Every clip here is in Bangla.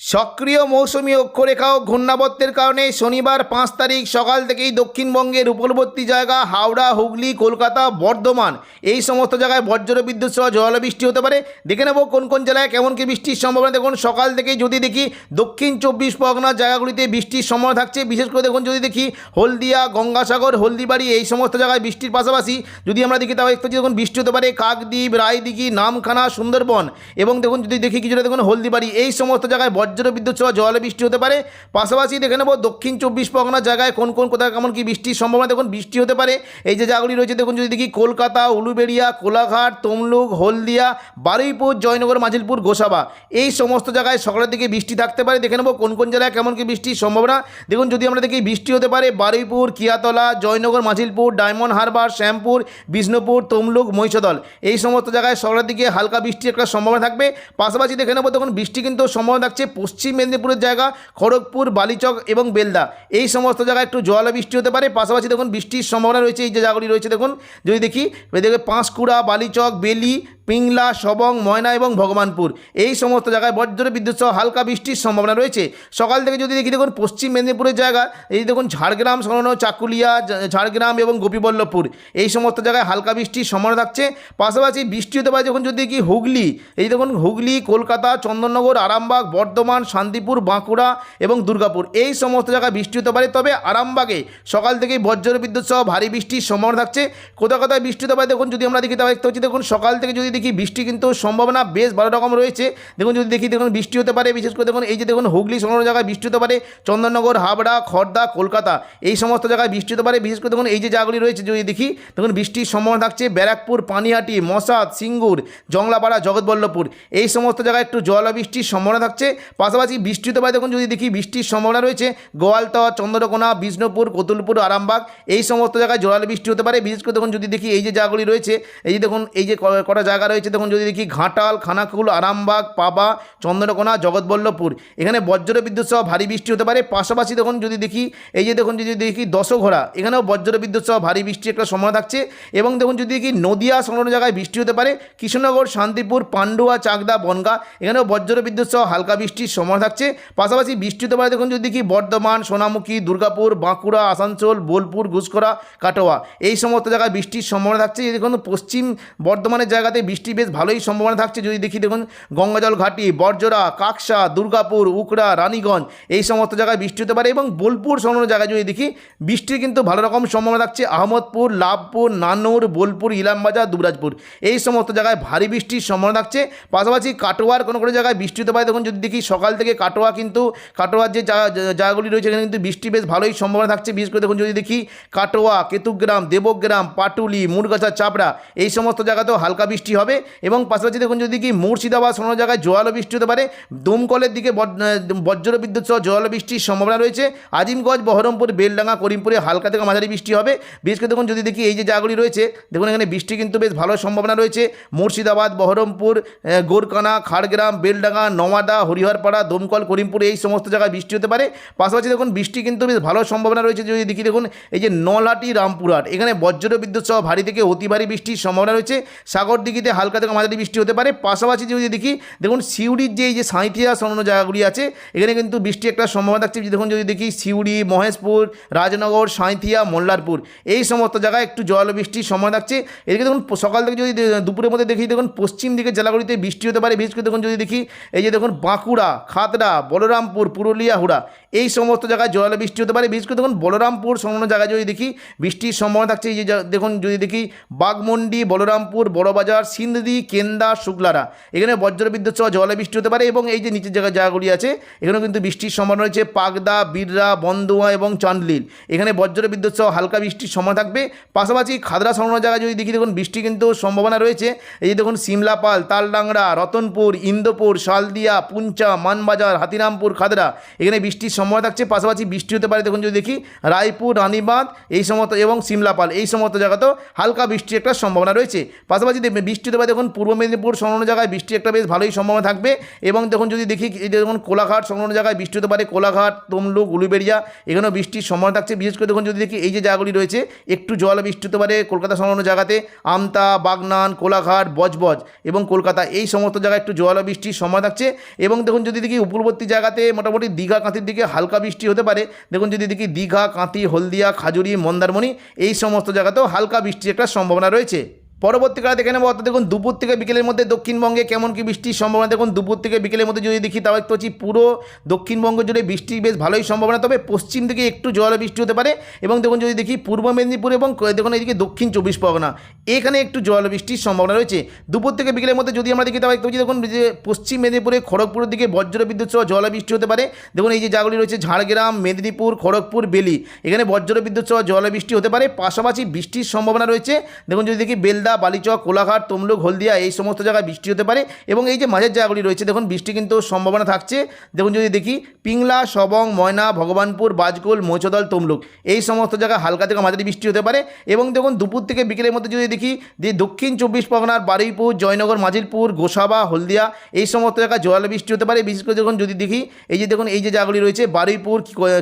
সক্রিয় মৌসুমি অক্ষরেখা ও ঘূর্ণাবর্তের কারণে শনিবার পাঁচ তারিখ সকাল থেকেই দক্ষিণবঙ্গের উপকূলবর্তী জায়গা, হাওড়া, হুগলি, কলকাতা, বর্ধমান এই সমস্ত জায়গায় বজ্র বিদ্যুৎ সহ জল বৃষ্টি হতে পারে। দেখে নেব কোন কোন জেলায় কেমন কি বৃষ্টির সম্ভাবনা। দেখুন, সকাল থেকেই যদি দেখি দক্ষিণ চব্বিশ পরগনার জায়গাগুলিতে বৃষ্টির সম্ভাবনা থাকছে। বিশেষ করে দেখুন, যদি দেখি হলদিয়া, গঙ্গাসাগর, হলদিবাড়ি এই সমস্ত জায়গায় বৃষ্টির পাশাপাশি যদি আমরা দেখি, তাও একটু দেখুন বৃষ্টি হতে পারে। কাকদ্বীপ, রায়দিঘি, নামখানা, সুন্দরবন এবং দেখুন, যদি দেখি কিছুটা দেখুন হলদিবাড়ি এই সমস্ত জায়গায় বজ্র বিদ্যুৎ সহ জল বৃষ্টি হতে পারে। পাশাপাশি দেখে নেব দক্ষিণ চব্বিশ পরগনার জায়গায় কোন কোন কোথায় কেমন কি বৃষ্টির সম্ভাবনা। দেখুন, বৃষ্টি হতে পারে। এই যে জায়গাগুলি রয়েছে, দেখুন, যদি দেখি কলকাতা, উলুবেড়িয়া, কোলাঘাট, তমলুক, হলদিয়া, বারুইপুর, জয়নগর মাঝিলপুর গোসাবা, এই সমস্ত জায়গায় সকালের দিকে বৃষ্টি থাকতে পারে। দেখে নেব কোন কোন জেলায় কেমন কি বৃষ্টির সম্ভাবনা। দেখুন, যদি আমরা দেখি বৃষ্টি হতে পারে, বারুইপুর, কিয়াতলা, জয়নগর মাঝিলপুর ডায়মন্ড হারবার, শ্যামপুর, বিষ্ণুপুর, তমলুক, মহিষদল, এই সমস্ত জায়গায় সকালের দিকে হালকা বৃষ্টির একটা সম্ভাবনা থাকবে। পাশাপাশি দেখে নেব তখন বৃষ্টি কিন্তু সম্ভাবনা থাকছে পশ্চিম মেদিনীপুরের জায়গা, খড়গপুর, বালিচক এবং বেলদা। এই সমস্ত জায়গায় একটু জল বৃষ্টি হতে পারে। পাশাপাশি দেখুন বৃষ্টির সম্ভাবনা রয়েছে, এই যে জায়গাগুলি রয়েছে দেখুন। যদি দেখি দেখবে পাঁশকুড়া, বালিচক, বেলি পিংলা, সবং, ময়না এবং ভগবানপুর। এই সমস্ত জায়গায় বজ্র বিদ্যুৎ সহ হালকা বৃষ্টির সম্ভাবনা রয়েছে। সকাল থেকে যদি দেখি, দেখুন, পশ্চিম মেদিনীপুরের জায়গা, এই দেখুন, ঝাড়গ্রাম সংলগ্ন চাকুলিয়া ঝাড়গ্রাম এবং গোপীবল্লভপুর। এই সমস্ত জায়গায় হালকা বৃষ্টির সম্ভাবনা থাকছে। পাশাপাশি বৃষ্টি হতে পারে যখন যদি দেখি হুগলি, এই দেখুন, হুগলি, কলকাতা, চন্দননগর, আরামবাগ, বর্ধমান, শান্তিপুর, বাঁকুড়া এবং দুর্গাপুর। এই সমস্ত জায়গায় বৃষ্টি হতে পারে, তবে আরামবাগে সকাল থেকেই বজ্র বিদ্যুৎ সহ ভারী বৃষ্টির সম্ভাবনা থাকছে। কোথাও কোথায় বৃষ্টি হতে পারে, দেখুন, যদি আমরা দেখি, তাহলে দেখতে হচ্ছে দেখুন, সকাল থেকে যদি দেখি বৃষ্টি কিন্তু সম্ভাবনা বেশ ভালো রকম রয়েছে। দেখুন যদি দেখি, দেখুন বৃষ্টি হতে পারে, বিশেষ করে দেখুন এই যে দেখুন হুগলি সংলগ্ন জায়গায় বৃষ্টি হতে পারে, চন্দননগর, হাবড়া খড়দা কলকাতা, এই সমস্ত জায়গায় বৃষ্টি হতে পারে। বিশেষ করে দেখুন এই যে জায়গাগুলি রয়েছে, যদি দেখি, দেখুন বৃষ্টির সম্ভাবনা থাকছে ব্যারাকপুর, পানিহাটি মশাদ সিঙ্গুর, জংলাপাড়া, জগৎবল্লভপুর, এই সমস্ত জায়গায় একটু জল বৃষ্টির সম্ভাবনা থাকছে। পাশাপাশি বৃষ্টি হতে পারে, দেখুন যদি দেখি, বৃষ্টির সম্ভাবনা রয়েছে গোয়ালতলা চন্দ্রকোনা, বিষ্ণুপুর, কতুলপুর, আরামবাগ, এই সমস্ত জায়গায় জোরাল বৃষ্টি হতে পারে। বিশেষ করে দেখুন যদি দেখি, এই যে জায়গাগুলি রয়েছে, এই যে দেখুন, এই যে কটা জায়গা রয়েছে। দেখুন, যদি দেখি ঘাটাল, খানাকুল, আরামবাগ, পাবা, চন্দ্রকোনা, জগৎবল্লভপুর। এখানে বজ্র বিদ্যুৎ সহ ভারী বৃষ্টি হতে পারে। পাশাপাশি দেখুন, যদি দেখি, এই যে দেখুন, যদি দেখি দশঘোড়া, এখানেও বজ্র বিদ্যুৎ সহ ভারী বৃষ্টির একটা সময় থাকছে। এবং দেখুন, যদি দেখি নদিয়া সংলগ্ন জায়গায় বৃষ্টি হতে পারে, কৃষ্ণনগর, শান্তিপুর, পান্ডুয়া, চাকদা, বনগা, এখানেও বজ্র বিদ্যুৎ সহ হালকা বৃষ্টির সময় থাকছে। পাশাপাশি বৃষ্টি হতে পারে, দেখুন, যদি দেখি বর্ধমান, সোনামুখী, দুর্গাপুর, বাঁকুড়া, আসানসোল, বোলপুর ঘুষকরা কাটোয়া, এই সমস্ত জায়গায় বৃষ্টির সম্ভাবনা থাকছে। দেখুন, পশ্চিম বর্ধমানের জায়গাতে বৃষ্টি বেশ ভালোই সম্ভাবনা থাকছে। যদি দেখি দেখুন, গঙ্গাজল ঘাটি বর্জরা কাকসা, দুর্গাপুর, উকড়া, রানীগঞ্জ, এই সমস্ত জায়গায় বৃষ্টি হতে পারে এবং বোলপুর সংলগ্ন জায়গায় যদি দেখি বৃষ্টির কিন্তু ভালো রকম সম্ভাবনা থাকছে। আহমদপুর, লাভপুর নানুর বোলপুর, ইলামবাজার, দুবরাজপুর, এই সমস্ত জায়গায় ভারী বৃষ্টির সম্ভাবনা থাকছে। পাশাপাশি কাটোয়ার কোনো কোনো জায়গায় বৃষ্টি হতে পারে। দেখুন, যদি দেখি সকাল থেকে কাটোয়া কিন্তু, কাটোয়ার যে জায়গা- জায়গাগুলি রয়েছে, এখানে কিন্তু বৃষ্টি বেশ ভালোই সম্ভাবনা থাকছে। বিশেষ করে দেখুন, যদি দেখি কাটোয়া, কেতুগ্রাম, দেবগ্রাম, পাটুলি মুরগাছা চাপড়া, এই সমস্ত জায়গাতেও হালকা বৃষ্টি হবে। এবং পাশাপাশি দেখুন যদি কি মুর্শিদাবাদ কোনো জায়গায় জোয়ালো বৃষ্টি হতে পারে, দমকলের দিকে বজ- বজ্র বিদ্যুৎ সহ জোয়ালো বৃষ্টির সম্ভাবনা রয়েছে। আজিমগঞ্জ, বহরমপুর, বেলডাঙ্গা, করিমপুরে হালকা থেকে মাঝারি বৃষ্টি হবে। বিশেষ করে দেখুন যদি দেখি এই যে জায়গাগুলি রয়েছে, দেখুন এখানে বৃষ্টি কিন্তু বেশ ভালো সম্ভাবনা রয়েছে। মুর্শিদাবাদ, বহরমপুর গোরকানা, খাড়গ্রাম, বেলডাঙ্গা, নওয়াদা, হরিহরপাড়া, দমকল, করিমপুর এই সমস্ত জায়গায় বৃষ্টি হতে পারে। পাশাপাশি দেখুন বৃষ্টি কিন্তু বেশ ভালো সম্ভাবনা রয়েছে যদি দেখি দেখুন এই যে নলহাটি, রামপুরহাট, এখানে বজ্র বিদ্যুৎ সহ ভারী থেকে অতি ভারী বৃষ্টির সম্ভাবনা রয়েছে। সাগর দিঘিতে হালকা থেকে মাঝারি বৃষ্টি হতে পারে। পাশাপাশি যদি দেখি, দেখুন সিউড়ির যে এই যে সাঁইথিয়া সংলগ্ন জায়গাগুলি আছে, এখানে কিন্তু বৃষ্টি একটা সম্ভাবনা থাকছে। দেখুন, যদি দেখি সিউড়ি, মহেশপুর, রাজনগর, সাঁইথিয়া, মোল্লারপুর, এই সমস্ত জায়গায় একটু জল বৃষ্টির সম্ভাবনা থাকছে। এদিকে দেখুন সকাল থেকে যদি দুপুরের মধ্যে দেখি, দেখুন পশ্চিম দিকের জেলাগুলিতে বৃষ্টি হতে পারে। বিশেষ করে দেখুন, যদি দেখি এই যে দেখুন বাঁকুড়া, খাতড়া, বলরামপুর, পুরুলিয়া, হুড়া, এই সমস্ত জায়গায় জল বৃষ্টি হতে পারে। বিশেষ করে দেখুন বলরামপুর সংলগ্ন জায়গায় যদি দেখি, বৃষ্টির সম্ভাবনা থাকছে। এই যে দেখুন, যদি দেখি বাগমন্ডি বলরামপুর, বড়বাজার সিন্ধি, কেন্দা, শুক্লারা। এখানে বজ্রবিদ্যুৎ সহ জলে বৃষ্টি হতে পারে এবং এই যে নিচের জায়গা জায়গাগুলি আছে, এখানেও কিন্তু বৃষ্টির সম্ভাবনা রয়েছে। পাগদা, বিররা, বন্দুয়া এবং চান্দলিল এখানে বজ্রবিদ্যুৎ সহ হালকা বৃষ্টির সময় থাকবে। পাশাপাশি খাদরা সংলগ্ন জায়গায় যদি দেখি, দেখুন বৃষ্টি কিন্তু সম্ভাবনা রয়েছে। এই যে দেখুন সিমলাপাল তালডাংরা, রতনপুর, ইন্দোপুর, শালদিয়া, পুঞ্চা, মানবাজার, হাতিরামপুর, খাদরা। এখানে বৃষ্টির সম্ভাবনা থাকছে। পাশাপাশি বৃষ্টি হতে পারে, দেখুন, যদি দেখি, রায়পুর, রানীবাঁধ, এই সমস্ত এবং সিমলাপাল এই সমস্ত জায়গাতেও হালকা বৃষ্টির একটা সম্ভাবনা রয়েছে। পাশাপাশি দেখবেন বৃষ্টি পারে দেখুন পূর্ব মেদিনীপুর সংলগ্ন জায়গায় বৃষ্টি একটা বেশ ভালোই সম্ভাবনা থাকবে। এবং দেখুন যদি দেখি দেখুন কোলাঘাট সংলগ্ন জায়গায় বৃষ্টি হতে পারে, কোলাঘাট, তমলুক, উলুবেড়িয়া, এখানেও বৃষ্টির সম্ভাবনা থাকছে। বিশেষ করে দেখুন যদি দেখি, এই যে জায়গাগুলি রয়েছে, একটু জল বৃষ্টি হতে পারে কলকাতা সংলগ্ন জায়গাতে, আমতা, বাগনান, কোলাঘাট, বজবজ এবং কলকাতা, এই সমস্ত জায়গায় একটু জল বৃষ্টির সময় থাকছে। এবং দেখুন যদি দেখি উপকূলবর্তী জায়গাতে মোটামুটি দীঘা কাঁথির দিকে হালকা বৃষ্টি হতে পারে। দেখুন যদি দেখি, দীঘা, কাঁথি, হলদিয়া, খাজুরি, মন্দারমণি, এই সমস্ত জায়গাতেও হালকা বৃষ্টির একটা সম্ভাবনা রয়েছে। পরবর্তীকালে দেখে নেব, অর্থাৎ দেখুন দুপুর থেকে বিকেলের মধ্যে দক্ষিণবঙ্গে কেমন কি বৃষ্টির সম্ভাবনা। দেখুন দুপুর থেকে বিকেলের মধ্যে যদি দেখি, তাও একটু হচ্ছে পুরো দক্ষিণবঙ্গ জুড়ে বৃষ্টির বেশ ভালোই সম্ভাবনা। তবে পশ্চিম দিকে একটু জল বৃষ্টি হতে পারে এবং দেখুন যদি দেখি পূর্ব মেদিনীপুর এবং দেখুন এইদিকে দক্ষিণ চব্বিশ পরগনা, এখানে একটু জল বৃষ্টির সম্ভাবনা রয়েছে। দুপুর থেকে বিকেলের মধ্যে যদি আমরা দেখি, তাও একটু দেখুন যে পশ্চিম মেদিনীপুরে খড়গপুরের দিকে বজ্র বিদ্যুৎ সহ জল বৃষ্টি হতে পারে। দেখুন এই যে জায়গাগুলি রয়েছে, ঝাড়গ্রাম, মেদিনীপুর, খড়গপুর, বেলি, এখানে বজ্র বিদ্যুৎ সহ জল বৃষ্টি হতে পারে। পাশাপাশি বৃষ্টির সম্ভাবনা রয়েছে। দেখুন যদি দেখি বেলদা বালিচক, কোলাঘাট, তমলুক, হলদিয়া এই সমস্ত জায়গায় বৃষ্টি হতে পারে এবং এই যে মাঝের জায়গাগুলি রয়েছে, দেখুন বৃষ্টি কিন্তু সম্ভাবনা থাকছে। দেখুন যদি দেখি, পিংলা, সবং, ময়না, ভগবানপুর বাজকুল মৌচদল তমলুক এই সমস্ত জায়গায় হালকা থেকে মাঝারি বৃষ্টি হতে পারে এবং দেখুন দুপুর থেকে বিকেলের মধ্যে যদি দেখি, যে দক্ষিণ চব্বিশ পরগনার বারুইপুর, জয়নগর, মাজিলপুর, গোসাবা, হলদিয়া এই সমস্ত জায়গায় জল বৃষ্টি হতে পারে। বিশেষ করে দেখুন যদি দেখি, এই যে দেখুন এই যে জায়গাগুলি রয়েছে, বারুইপুর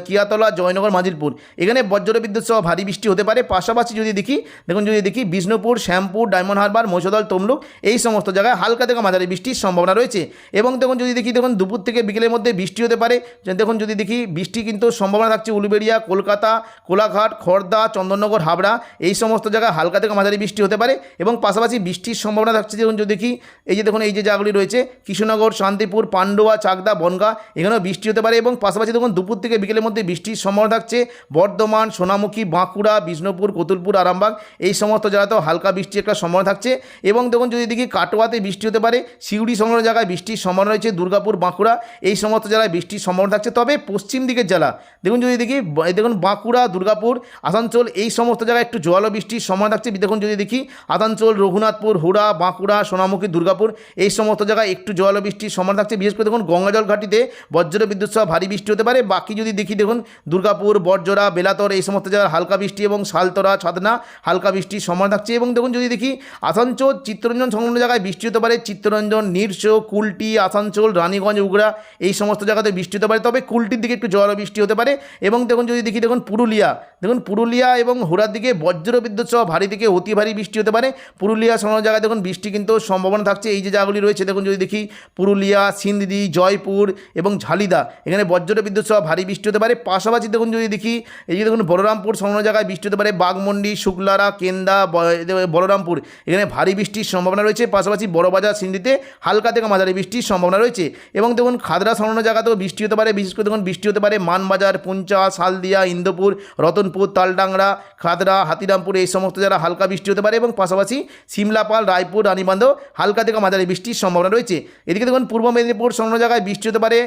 কিয়াতলা, জয়নগর, মাজিলপুর এখানে বজ্র বিদ্যুৎ সহ ভারী বৃষ্টি হতে পারে। পাশাপাশি যদি দেখি, দেখুন যদি দেখি, বিষ্ণুপুর, শ্যামপুর ডায়মন্ড হারবার মৌসদল তমলুক, এই সমস্ত জায়গায় হালকা থেকে মাঝারি বৃষ্টির সম্ভাবনা রয়েছে। এবং দেখুন, যদি দেখি, দেখুন, দুপুর থেকে বিকেলের মধ্যে বৃষ্টি হতে পারে। দেখুন, যদি দেখি, বৃষ্টি কিন্তু সম্ভাবনা থাকছে উলুবেড়িয়া, কলকাতা, কোলাঘাট খড়দা চন্দননগর, হাবড়া, এই সমস্ত জায়গায় হালকা থেকে মাঝারি বৃষ্টি হতে পারে। এবং পাশাপাশি বৃষ্টির সম্ভাবনা থাকছে, দেখুন, যদি দেখি, এই যে দেখুন, এই যে জায়গাগুলি রয়েছে, কৃষ্ণনগর, শান্তিপুর, পান্ডুয়া, চাকদা, বনগা, এখানেও বৃষ্টি হতে পারে। এবং পাশাপাশি দেখুন, দুপুর থেকে বিকেলের মধ্যে বৃষ্টির সম্ভাবনা থাকছে, বর্ধমান, সোনামুখী, বাঁকুড়া, বিষ্ণুপুর, কতুলপুর, আরামবাগ, এই সমস্ত জায়গাতেও হালকা বৃষ্টির একটা সম্ভাবনা থাকছে এবং দেখুন যদি দেখি কাটোয়াতে বৃষ্টি হতে পারে শিউড়ি সংলগ্ন জায়গায় বৃষ্টির সম্ভাবনা রয়েছে, দুর্গাপুর, বাঁকুড়া, এই সমস্ত জায়গায় বৃষ্টির সম্ভাবনা থাকছে। তবে পশ্চিম দিকের জেলা, দেখুন যদি দেখি দেখুন বাঁকুড়া, দুর্গাপুর, আসানসোল, এই সমস্ত জায়গায় একটু জল বৃষ্টির সম্ভাবনা থাকছে। দেখুন যদি দেখি আসানসোল, রঘুনাথপুর, হুড়া, বাঁকুড়া, সোনামুখী, দুর্গাপুর, এই সমস্ত জায়গায় একটু জল বৃষ্টির সম্ভাবনা থাকছে। বিশেষ করে দেখুন গঙ্গাজল ঘাটিতে বজ্র বিদ্যুৎ সহ ভারী বৃষ্টি হতে পারে। বাকি যদি দেখি দেখুন দুর্গাপুর বর্জরা বেলাতর, এই সমস্ত জায়গায় হালকা বৃষ্টি এবং শালতরা ছাদনা হালকা বৃষ্টির সম্ভাবনা থাকছে। এবং দেখুন যদি দেখি। আসানসোল, চিত্তরঞ্জন সংলগ্ন জায়গায় বৃষ্টি হতে পারে চিত্তরঞ্জন, নিরসো, কুলটি, আসানসোল, রানীগঞ্জ, উগড়া, এই সমস্ত জায়গাতে বৃষ্টি হতে পারে তবে কুলটির দিকে একটু জল বৃষ্টি হতে পারে এবং দেখুন যদি দেখি, দেখুন পুরুলিয়া দেখুন পুরুলিয়া এবং হুড়ার দিকে বজ্র বিদ্যুৎ সহ ভারী থেকে অতি ভারী বৃষ্টি হতে পারে। পুরুলিয়া সংলগ্ন জায়গায় দেখুন বৃষ্টি কিন্তু সম্ভাবনা থাকছে। এই যে জায়গাগুলি রয়েছে, দেখুন যদি দেখি, পুরুলিয়া সিন্দি জয়পুর এবং ঝালিদা, এখানে বজ্র বিদ্যুৎ সহ ভারী বৃষ্টি হতে পারে। পাশাপাশি দেখুন যদি দেখি, এই যে দেখুন বলরামপুর সংলগ্ন জায়গায় বৃষ্টি হতে পারে বাগমন্ডি শুক্লারা, কেন্দা, ব- বলরামপুর এখানে ভারী বৃষ্টির সম্ভাবনা রয়েছে, পাশাপাশি বড়বাজার সিন্ধিতে হালকা থেকে মাঝারি বৃষ্টির সম্ভাবনা রয়েছে এবং দেখুন খাদরা সংলগ্ন জায়গাতেও বৃষ্টি হতে পারে, বিশেষ করে দেখুন বৃষ্টি হতে পারে মানবাজার, পুঞ্চা, শালদিয়া, ইন্দোপুর, রতনপুর, তালডাংরা, খাদরা, হাতিরামপুর এই সমস্ত যারা হালকা বৃষ্টি হতে পারে এবং পাশাপাশি সিমলাপাল রায়পুর, রানীবান্ধব হালকা থেকে মাঝারি বৃষ্টির সম্ভাবনা রয়েছে। এদিকে দেখুন পূর্ব মেদিনীপুর সংলগ্ন জায়গায় বৃষ্টি হতে পারে,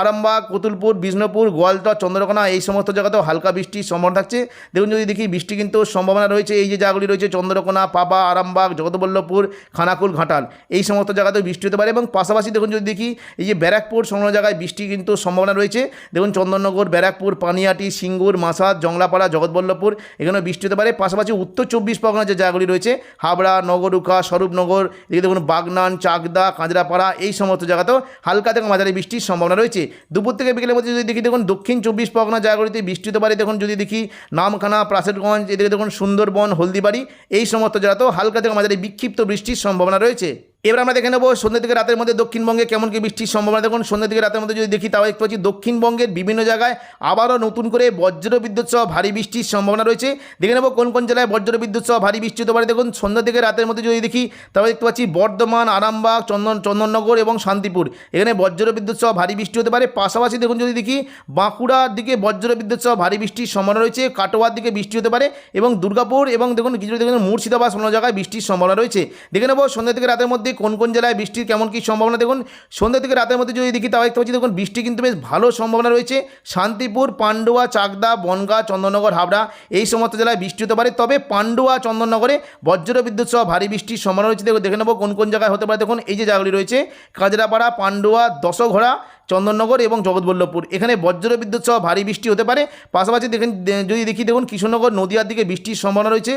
আরামবাগ, কতুলপুর, বিষ্ণুপুর, গোয়ালতর, চন্দ্রকোনা এই সমস্ত জায়গাতেও হালকা বৃষ্টির সম্ভাবনা থাকছে। দেখুন যদি দেখি বৃষ্টি কিন্তু সম্ভাবনা রয়েছে, এই যে জায়গাগুলি রয়েছে, চন্দ্রকোনা, পাবা আরামবাগ, জগৎবল্লভপুর, খানাকুল, ঘাটাল। এই সমস্ত জায়গাতেও বৃষ্টি হতে পারে এবং পাশাপাশি দেখুন যদি দেখি, এই যে ব্যারাকপুর সংলগ্ন জায়গায় বৃষ্টি কিন্তু সম্ভাবনা রয়েছে। দেখুন চন্দননগর, ব্যারাকপুর, পানিয়াটি, সিঙ্গুর মাসাদ জংলাপাড়া, জগৎবল্লভপুর এখানেও বৃষ্টি হতে পারে। পাশাপাশি উত্তর চব্বিশ পরগনার যে জায়গাগুলি রয়েছে, হাবড়া, নগরুকা, স্বরূপনগর, এদিকে দেখুন বাগনান, চাকদা, কাঁচরাপাড়া, এই সমস্ত জায়গাতেও হালকা থেকে মাঝারি বৃষ্টির সম্ভাবনা রয়েছে। দুপুর থেকে বিকেলের মধ্যে যদি দেখি, দেখুন দক্ষিণ চব্বিশ পরগনা জায়গাগুলিতে বৃষ্টি হতে পারে। দেখুন যদি দেখি, নামখানা, প্রাসেরগঞ্জ, এদিকে দেখুন সুন্দরবন, হলদিবাড়ি, এই সমস্ত জায়গাতেও হালকা থেকে মাঝারি বিক্ষিপ্ত বৃষ্টির সম্ভাবনা রয়েছে। এবার আমরা দেখে নেব সন্ধ্যা থেকে রাতের মধ্যে দক্ষিণবঙ্গে কেমন কি বৃষ্টির সম্ভাবনা। দেখুন সন্ধ্যা থেকে রাতের মধ্যে যদি দেখি, তাও দেখতে পাচ্ছি দক্ষিণবঙ্গের বিভিন্ন জায়গায় আবারও নতুন করে বজ্র বিদ্যুৎ সহ ভারী বৃষ্টির সম্ভাবনা রয়েছে। দেখে নেব কোন কোন জেলায় বজ্র বিদ্যুৎ সহ ভারী বৃষ্টি হতে পারে। দেখুন সন্ধ্যা থেকে রাতের মধ্যে যদি দেখি তাহলে দেখতে পাচ্ছি বর্ধমান, আরামবাগ, চন্দন চন্দননগর এবং শান্তিপুর। এখানে বজ্র বিদ্যুৎ সহ ভারী বৃষ্টি হতে পারে। পাশাপাশি দেখুন, যদি দেখি, বাঁকুড়ার দিকে বজ্র বিদ্যুৎ সহ ভারী বৃষ্টির সম্ভাবনা রয়েছে। কাটোয়ার দিকে বৃষ্টি হতে পারে এবং দুর্গাপুর এবং দেখুন, কিছু দেখুন মুর্শিদাবাদ অন্য জায়গায় বৃষ্টির সম্ভাবনা রয়েছে। দেখে নেব সন্ধ্যা থেকে রাতের মধ্যে কোন কোন জেলায় বৃষ্টির কেমন কী সম্ভাবনা? দেখুন, সন্ধ্যা থেকে রাতের মধ্যে যদি দেখি তাও দেখতে পাচ্ছি, দেখুন, বৃষ্টি কিন্তু বেশ ভালো সম্ভাবনা রয়েছে। শান্তিপুর, পান্ডুয়া, চাকদা, বনগা, চন্দননগর, হাবড়া এই সমস্ত জেলায় বৃষ্টি হতে পারে। তবে পান্ডুয়া, চন্দননগরে বজ্র বিদ্যুৎ সহ ভারী বৃষ্টির সম্ভাবনা রয়েছে। দেখুন, দেখে নেব কোন কোন জায়গায় হতে পারে। দেখুন, এই যে জায়গাগুলি রয়েছে কাজরাপাড়া পান্ডুয়া, দশঘোড়া চন্দননগর এবং জগৎবল্লভপুর। এখানে বজ্র বিদ্যুৎ সহ ভারী বৃষ্টি হতে পারে। পাশাপাশি দেখেন যদি দেখি, দেখুন কৃষ্ণনগর নদিয়ার দিকে বৃষ্টির সম্ভাবনা রয়েছে।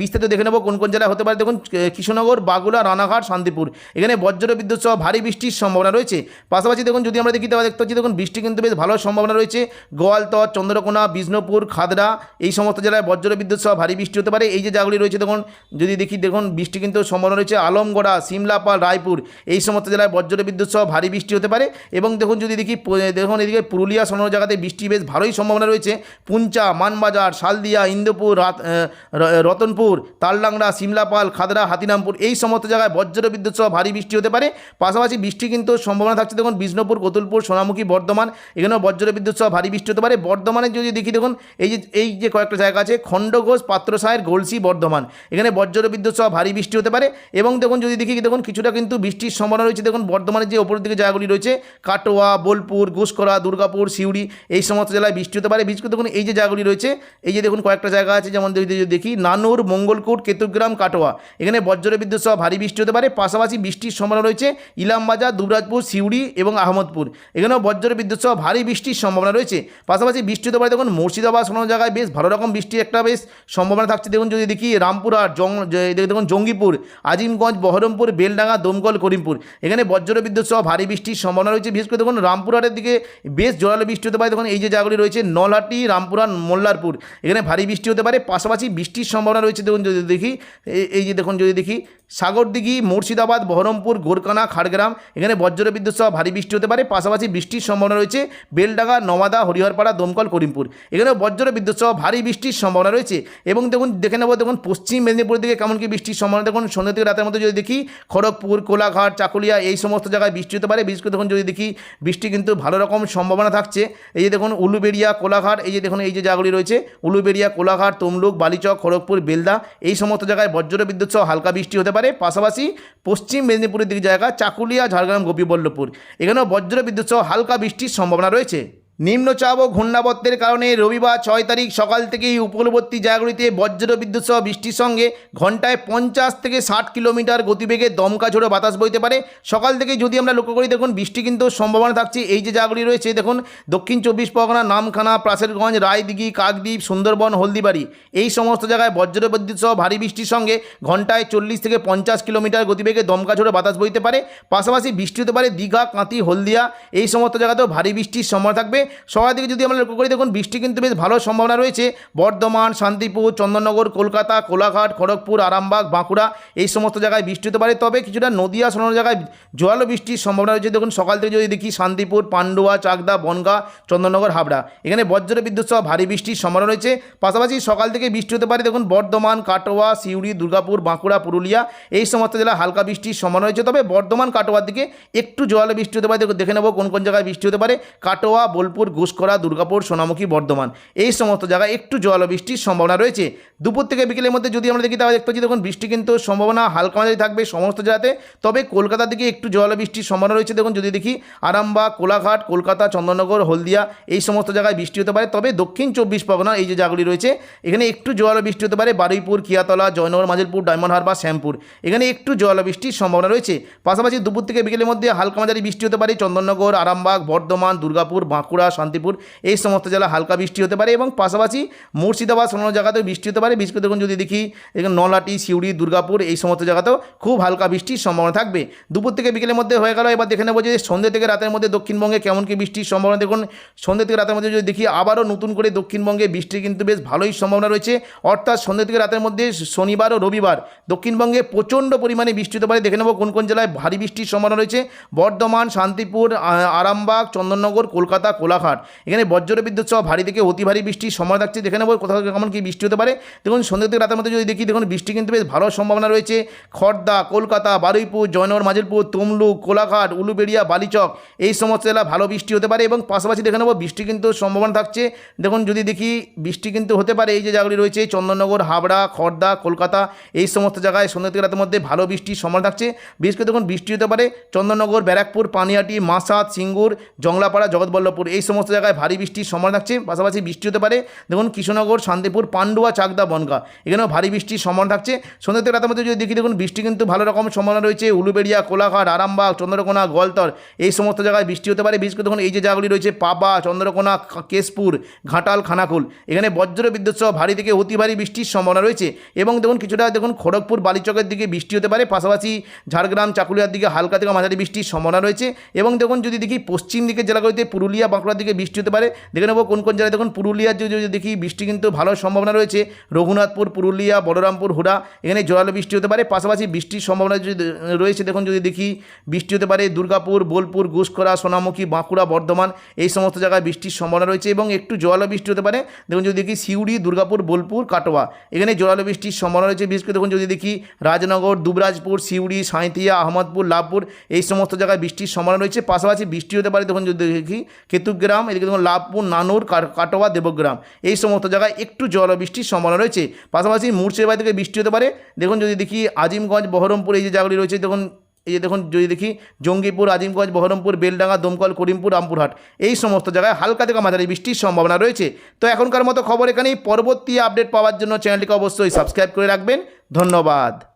বিস্তারিত দেখে নেব কোন কোন জেলায় হতে পারে। দেখুন কৃষ্ণনগর বাগুলা রানাঘাট, শান্তিপুর। এখানে বজ্র বিদ্যুৎ সহ ভারী বৃষ্টির সম্ভাবনা রয়েছে। পাশাপাশি দেখুন, যদি আমরা দেখি, তাহলে দেখতে পাচ্ছি, দেখুন, বৃষ্টি কিন্তু বেশ ভালো সম্ভাবনা রয়েছে। গোয়ালতর, চন্দ্রকোনা, বিষ্ণুপুর খাদড়া এই সমস্ত জেলায় বজ্র বিদ্যুৎ সহ ভারী বৃষ্টি হতে পারে। এই যে জায়গাগুলি রয়েছে, দেখুন, যদি দেখি, দেখুন, বৃষ্টি কিন্তু সম্ভাবনা রয়েছে। আলমগড়া, সিমলাপাল, রায়পুর, এই সমস্ত জেলায় বজ্র বিদ্যুৎ সহ ভারী বৃষ্টি হতে পারে এবং দেখুন যদি দেখি, দেখুন এদিকে পুরুলিয়া সোনার জায়গাতে বৃষ্টি বেশ ভালোই সম্ভাবনা রয়েছে। পুঞ্চা, মানবাজার, শালদিয়া, ইন্দুপুর, রাত রতনপুর, তালডাংরা, সিমলাপাল, খাদরা হাতিনামপুর এই সমস্ত জায়গায় বজ্র বিদ্যুৎ সহ ভারী বৃষ্টি হতে পারে। পাশাপাশি বৃষ্টি কিন্তু সম্ভাবনা থাকছে, দেখুন বিষ্ণুপুর কতুলপুর সোনামুখী, বর্ধমান, এখানেও বজ্র বিদ্যুৎ সহ ভারী বৃষ্টি হতে পারে। বর্ধমানে যদি দেখি, দেখুন এই যে এই যে কয়েকটা জায়গা আছে, খণ্ডঘোষ পাত্রসায়ের গোলসি, বর্ধমান, এখানে বজ্র বিদ্যুৎ সহ ভারী বৃষ্টি হতে পারে। এবং দেখুন যদি দেখি, দেখুন কিছুটা কিন্তু বৃষ্টির সম্ভাবনা রয়েছে। দেখুন বর্ধমানের যে ওপরের দিকে জায়গাগুলি রয়েছে কাটোয়া বোলপুর ঘুষকরা দুর্গাপুর, সিউড়ি, এই সমস্ত জেলায় বৃষ্টি হতে পারে। বিশেষ করে দেখুন, এই যে জায়গাগুলি রয়েছে, এই যে দেখুন কয়েকটা জায়গা আছে, যেমন দেখি, নানুর, মঙ্গলকোট, কেতুগ্রাম, কাটোয়া। এখানে বজ্র বিদ্যুৎ সহ ভারী বৃষ্টি হতে পারে। পাশাপাশি বৃষ্টির সম্ভাবনা রয়েছে ইলামবাজার, দুবরাজপুর, সিউড়ি এবং আহমদপুর। এখানেও বজ্র বিদ্যুৎ সহ ভারী বৃষ্টির সম্ভাবনা রয়েছে। পাশাপাশি বৃষ্টি হতে পারে দেখুন, মুর্শিদাবাদ কোনো জায়গায় বেশ ভালো রকম বৃষ্টির একটা বেশ সম্ভাবনা থাকছে। দেখুন, যদি দেখি, রামপুরহাট, জং দেখুন, জঙ্গিপুর, আজিমগঞ্জ, বহরমপুর, বেলডাঙ্গা, দমকল, করিমপুর। এখানে বজ্র বিদ্যুৎ সহ ভারী বৃষ্টির সম্ভাবনা রয়েছে। বিশেষ করে দেখুন, রামপুরহাটের দিকে বেশ জোরালো বৃষ্টি হতে পারে। দেখুন, এই যে জায়গাগুলি রয়েছে, নলহাটি, রামপুরহাট, মোল্লারপুর। এখানে ভারী বৃষ্টি হতে পারে। পাশাপাশি বৃষ্টির সম্ভাবনা রয়েছে, দেখুন, যদি দেখি এই- যে দেখুন, যদি দেখি, সাগরদিঘি, মুর্শিদাবাদ, বহরমপুর গোরকানা খাড়গ্রাম, এখানে বজ্র বিদ্যুৎ সহ ভারী বৃষ্টি হতে পারে। পাশাপাশি বৃষ্টির সম্ভাবনা রয়েছে, বেলডাঙ্গা, নওয়াদা, হরিহরপাড়া, দমকল, করিমপুর। এখানেও বজ্র বিদ্যুৎ সহ ভারী বৃষ্টির সম্ভাবনা রয়েছে। এবং দেখুন, দেখে নেব, দেখুন, পশ্চিম মেদিনীপুরের দিকে কেমন কি বৃষ্টির সম্ভাবনা। দেখুন, সন্ধ্যা থেকে রাতের মধ্যে যদি দেখি, খড়গপুর, কোলাঘাট, চাকুলিয়া, এই সমস্ত জায়গায় বৃষ্টি হতে পারে। বিশেষ করে দেখুন, যদি দেখি বৃষ্টি কিন্তু ভালো রকম সম্ভাবনা থাকছে। এই যে দেখুন, উলুবেড়িয়া, কোলাঘাট, এই যে দেখুন, এই যে জায়গাগুলি রয়েছে, উলুবেড়িয়া, কোলাঘাট, তমলুক, বালিচক, খড়গপুর, বেলদা, এই সমস্ত জায়গায় বজ্র বিদ্যুৎ সহ হালকা বৃষ্টি হতে পারে। পাশাপাশি পশ্চিম মেদিনীপুরের দিকে জায়গা, চাকুলিয়া, ঝাড়গ্রাম, গোপীবল্লভপুর। এখানেও বজ্র বিদ্যুৎ সহ হালকা বৃষ্টির সম্ভাবনা রয়েছে। নিম্নচাপ ও ঘূর্ণাবর্তের কারণে রবিবার ছয় তারিখ সকাল থেকেই উপকূলবর্তী জায়গাগুলিতে বজ্র বিদ্যুৎ সহ বৃষ্টির সঙ্গে ঘন্টায় পঞ্চাশ থেকে ষাট কিলোমিটার গতিবেগে দমকা ঝোড়ো বাতাস বইতে পারে। সকাল থেকে যদি আমরা লক্ষ্য করি, দেখুন, বৃষ্টি কিন্তু সম্ভাবনা থাকছে। এই যে জায়গাগুলি রয়েছে, দেখুন, দক্ষিণ চব্বিশ পরগনা, নামখানা, প্রাসেরগঞ্জ, রায়দিঘি, কাকদ্বীপ, সুন্দরবন, হলদিবাড়ি, এই সমস্ত জায়গায় বজ্র বিদ্যুৎ সহ ভারী বৃষ্টির সঙ্গে ঘন্টায় চল্লিশ থেকে পঞ্চাশ কিলোমিটার গতিবেগে দমকা ঝোড়ো বাতাস বইতে পারে। পাশাপাশি বৃষ্টি হতে পারে দীঘা কাঁতি হলদিয়া, এই সমস্ত জায়গাতেও ভারী বৃষ্টির সম্ভাবনা থাকবে। সকাল দিকে যদি আমরা লক্ষ্য করি, দেখুন বৃষ্টি কিন্তু বেশ ভালো সম্ভাবনা রয়েছে। বর্ধমান, শান্তিপুর, চন্দননগর, কলকাতা, কোলাঘাট, খড়গপুর, আরামবাগ, বাঁকুড়া এই সমস্ত জায়গায় বৃষ্টি হতে পারে। তবে কিছুটা নদিয়া সোনার জায়গায় জোয়ালো বৃষ্টির সম্ভাবনা রয়েছে। দেখুন সকাল থেকে যদি দেখি শান্তিপুর, পান্ডুয়া, চাকদা, বনগা, চন্দননগর, হাবড়া, এখানে বজ্র বিদ্যুৎ সহ ভারী বৃষ্টির সম্ভাবনা রয়েছে। পাশাপাশি সকাল থেকে বৃষ্টি হতে পারে, দেখুন বর্ধমান, কাটোয়া, সিউড়ি, দুর্গাপুর, বাঁকুড়া, পুরুলিয়া এই সমস্ত জেলায় হালকা বৃষ্টির সম্ভাবনা রয়েছে। তবে বর্ধমান, কাটোয়ার দিকে একটু জোয়ালো বৃষ্টি হতে পারে। দেখে নেব কোন কোন জায়গায় বৃষ্টি হতে পারে। কাটোয়া, বোলপুর ঘুষকরা দুর্গাপুর, সোনামুখী, বর্ধমান। এই সমস্ত জায়গায় একটু জোয়ালো বৃষ্টির সম্ভাবনা রয়েছে। দুপুর থেকে বিকেলের মধ্যে যদি আমরা দেখি, তাহলে দেখতে পাচ্ছি, দেখুন, বৃষ্টি কিন্তু সম্ভাবনা হালকা মাঝারি থাকবে সমস্ত জেলাতে। তবে কলকাতার দিকে একটু জোয়ালো বৃষ্টির সম্ভাবনা রয়েছে, দেখুন, যদি দেখি, আরামবাগ, কোলাঘাট, কলকাতা, চন্দননগর, হলদিয়া, এই সমস্ত জায়গায় বৃষ্টি হতে পারে। তবে দক্ষিণ চব্বিশ পরগনা এই যে জায়গাগুলি রয়েছে, এখানে একটু জোয়ালো বৃষ্টি হতে পারে। বারুইপুর, কিয়াতলা, জয়নগর মাজিলপুর ডায়মন্ড হারবার, শ্যামপুর, এখানে একটু জোয়ালো বৃষ্টির সম্ভাবনা রয়েছে। পাশাপাশি দুপুর থেকে বিকেলের মধ্যে হালকা মাঝারি বৃষ্টি হতে পারে। চন্দননগর, আরামবাগ, বর্ধমান, দুর্গাপুর, বাঁকুড়া শান্তিপুর। এই সমস্ত জেলা হালকা বৃষ্টি হতে পারে এবং পাশাপাশি মুর্শিদাবাদ অন্য জায়গাতেও বৃষ্টি হতে পারে। বিশেষ করে দেখুন যদি দেখি নলাটি সিউড়ি, দুর্গাপুর এই সমস্ত জায়গাতেও খুব হালকা বৃষ্টির সম্ভাবনা থাকবে। দুপুর থেকে বিকেলের মধ্যে হয়ে গেল। এবার দেখে নেব যে সন্ধ্যে থেকে রাতের মধ্যে দক্ষিণবঙ্গে কেমন কি বৃষ্টির সম্ভাবনা। দেখুন, সন্ধ্যে থেকে রাতের মধ্যে যদি দেখি, আবারও নতুন করে দক্ষিণবঙ্গে বৃষ্টির কিন্তু বেশ ভালোই সম্ভাবনা রয়েছে। অর্থাৎ সন্ধ্যে থেকে রাতের মধ্যে শনিবার ও রবিবার দক্ষিণবঙ্গে প্রচণ্ড পরিমাণে বৃষ্টি হতে পারে। দেখে নেব কোন কোন জেলায় ভারী বৃষ্টির সম্ভাবনা রয়েছে। বর্ধমান, শান্তিপুর আরামবাগ, চন্দননগর, কলকাতা কোলাঘাট এখানে বজ্র বিদ্যুৎ সহ ভারী থেকে অতি ভারী বৃষ্টির সম্ভাবনা থাকছে যেখানে কোথাও কেমন কি বৃষ্টি হতে পারে। দেখুন, সন্ধ্যে থেকে রাতের মধ্যে যদি দেখি, দেখুন, বৃষ্টি কিন্তু বেশ ভালো সম্ভাবনা রয়েছে। খড়দা কলকাতা, বারুইপুর, জয়নগর মাজিলপুর তমলুক, কোলাঘাট, উলুবেড়িয়া, বালিচক, এই সমস্ত এলাকা ভালো বৃষ্টি হতে পারে এবং পাশাপাশি দেখে নেব বৃষ্টি কিন্তু সম্ভাবনা থাকছে। দেখুন, যদি দেখি, বৃষ্টি কিন্তু হতে পারে এই যে জায়গাগুলি রয়েছে, চন্দননগর, হাবড়া খড়দা কলকাতা, এই সমস্ত জায়গায় সন্ধ্যে থেকে রাতের মধ্যে ভালো বৃষ্টির সম্ভাবনা থাকছে। বিশেষ করে দেখুন, বৃষ্টি হতে পারে চন্দননগর, ব্যারাকপুর, পানিহাটি মাসাদ সিঙ্গুর, জংলাপাড়া, জগৎবল্লভপুর, এই সমস্ত জায়গায় ভারী বৃষ্টির সম্ভাবনা থাকছে, পাশাপাশি বৃষ্টি হতে পারে। দেখুন, কৃষ্ণনগর, শান্তিপুর, পান্ডুয়া, চাকদা, বনগা, এখানেও ভারী বৃষ্টির সম্ভাবনা থাকছে। সন্ধ্যে থেকে রাতের মধ্যে যদি দেখি, দেখুন, বৃষ্টি কিন্তু ভালো রকম সম্ভাবনা রয়েছে। উলুবেড়িয়া, কোলাঘাট, আরামবাগ, চন্দ্রকোনা, গোয়ালতর, এই সমস্ত জায়গায় বৃষ্টি হতে পারে। বিশেষ করে দেখুন, এই যে জায়গাগুলি রয়েছে, পাবা, চন্দ্রকোনা কেশপুর, ঘাটাল, খানাকুল, এখানে বজ্র বিদ্যুৎ সহ ভারী থেকে অতি ভারী বৃষ্টির সম্ভাবনা রয়েছে। এবং দেখুন, কিছুটা, দেখুন, খড়গপুর, বালিচকের দিকে বৃষ্টি হতে পারে। পাশাপাশি ঝাড়গ্রাম, চাকুলিয়ার দিকে হালকা থেকে মাঝারি বৃষ্টির সম্ভাবনা রয়েছে। এবং দেখুন, যদি দেখি, পশ্চিম দিকের জেলাগুলিতে পুরুলিয়া বাঁকুড়ার দিকে বৃষ্টি হতে পারে। দেখে নেব কোন কোন জেলায় দেখুন, পুরুলিয়ার যদি দেখি বৃষ্টি কিন্তু ভালো সম্ভাবনা রয়েছে। রঘুনাথপুর, পুরুলিয়া, বলরামপুর, হুড়া, এখানে জোরালো বৃষ্টি হতে পারে। পাশাপাশি বৃষ্টির সম্ভাবনা যদি, রয়েছে, দেখুন যদি দেখি বৃষ্টি হতে পারে দুর্গাপুর, বোলপুর ঘুষখরা সোনামুখী, বাঁকুড়া, বর্ধমান, এই সমস্ত জায়গায় বৃষ্টির সম্ভাবনা রয়েছে এবং একটু জোরালো বৃষ্টি হতে পারে। দেখুন যদি দেখি সিউড়ি, দুর্গাপুর, বোলপুর, কাটোয়া, এখানে জোরালো বৃষ্টির সম্ভাবনা রয়েছে। বিশেষ করে দেখুন যদি দেখি রাজনগর, দুবরাজপুর, সিউড়ি, সাঁইথিয়া, আহমদপুর, লাভপুর, এই সমস্ত জায়গায় বৃষ্টির সম্ভাবনা রয়েছে। পাশাপাশি বৃষ্টি হতে পারে, দেখুন যদি দেখি কেতুগ্রাম এদিকে দেখুন লাভপুর নানুর কাট- কাটোয়া, দেবগ্রাম। এই সমস্ত জায়গায় একটু জল বৃষ্টির সম্ভাবনা রয়েছে। পাশাপাশি মুর্শিদাবাদ থেকে বৃষ্টি হতে পারে। দেখুন যদি দেখি আজিমগঞ্জ, বহরমপুর এই যে জায়গাগুলি রয়েছে, দেখুন, এই যে দেখুন যদি দেখি জঙ্গিপুর, আজিমগঞ্জ, বহরমপুর, বেলডাঙ্গা, দমকল, করিমপুর, রামপুরহাট, এই সমস্ত জায়গায় হালকা থেকে মাঝারি বৃষ্টির সম্ভাবনা রয়েছে। তো এখনকার মতো খবর এখানেই। পরবর্তী আপডেট পাওয়ার জন্য চ্যানেলটিকে অবশ্যই সাবস্ক্রাইব করে রাখবেন। ধন্যবাদ।